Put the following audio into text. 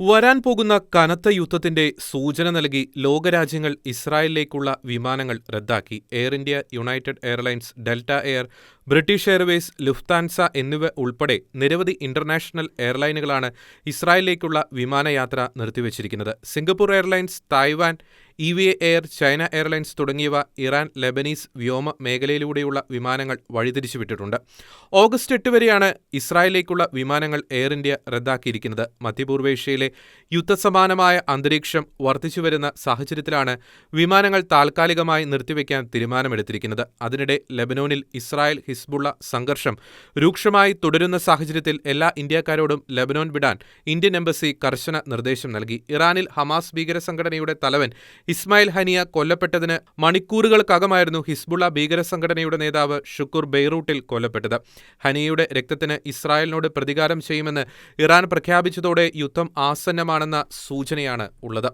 വരാൻ പോകുന്ന കനത്ത യുദ്ധത്തിന്റെ സൂചന നൽകി ലോകരാജ്യങ്ങൾ ഇസ്രായേലിലേക്കുള്ള വിമാനങ്ങൾ റദ്ദാക്കി. Air India United Airlines Delta Air British Airways Lufthansa എന്നിവ ഉൾപ്പെടെ നിരവധി ഇന്റർനാഷണൽ എയർലൈനുകളാണ് ഇസ്രായേലിലേക്കുള്ള വിമാനയാത്ര നിർത്തിവച്ചിരിക്കുന്നത്. Singapore Airlines Taiwan E V Air China Airlines തുടങ്ങിയവ ഇറാൻ ലെബനീസ് വ്യോമ മേഖലയിലൂടെയുള്ള വിമാനങ്ങൾ വഴിതിരിച്ചുവിട്ടിട്ടുണ്ട്. ഓഗസ്റ്റ് എട്ട് വരെയാണ് ഇസ്രായേലിലേക്കുള്ള വിമാനങ്ങൾ എയർ ഇന്ത്യ റദ്ദാക്കിയിരിക്കുന്നത്. മധ്യപൂർവേഷ്യയിലെ യുദ്ധസമാനമായ അന്തരീക്ഷം വർദ്ധിച്ചുവരുന്ന സാഹചര്യത്തിലാണ് വിമാനങ്ങൾ താൽക്കാലികമായി നിർത്തിവെക്കാൻ തീരുമാനമെടുത്തിരിക്കുന്നത്. അതിനിടെ ലെബനോനിൽ ഇസ്രായേൽ ഹിസ്ബുള്ള സംഘർഷം രൂക്ഷമായി തുടരുന്ന സാഹചര്യത്തിൽ എല്ലാ ഇന്ത്യക്കാരോടും ലെബനോൻ വിടാൻ ഇന്ത്യൻ എംബസി കർശന നിർദ്ദേശം നൽകി. ഇറാനിൽ ഹമാസ് ഭീകര സംഘടനയുടെ തലവൻ ഇസ്മായിൽ ഹനിയ കൊല്ലപ്പെട്ടതിന് മണിക്കൂറുകൾക്കകമായിരുന്നു ഹിസ്ബുള്ള ഭീകര സംഘടനയുടെ നേതാവ് ഷുക്കൂർ ബെയ്റൂട്ടിൽ കൊല്ലപ്പെട്ടത്. ഹനിയയുടെ രക്തത്തിന് ഇസ്രായേലിനോട് പ്രതികാരം ചെയ്യുമെന്ന് ഇറാൻ പ്രഖ്യാപിച്ചതോടെ യുദ്ധം ആസന്നമാണെന്ന സൂചനയാണ് ഉള്ളത്.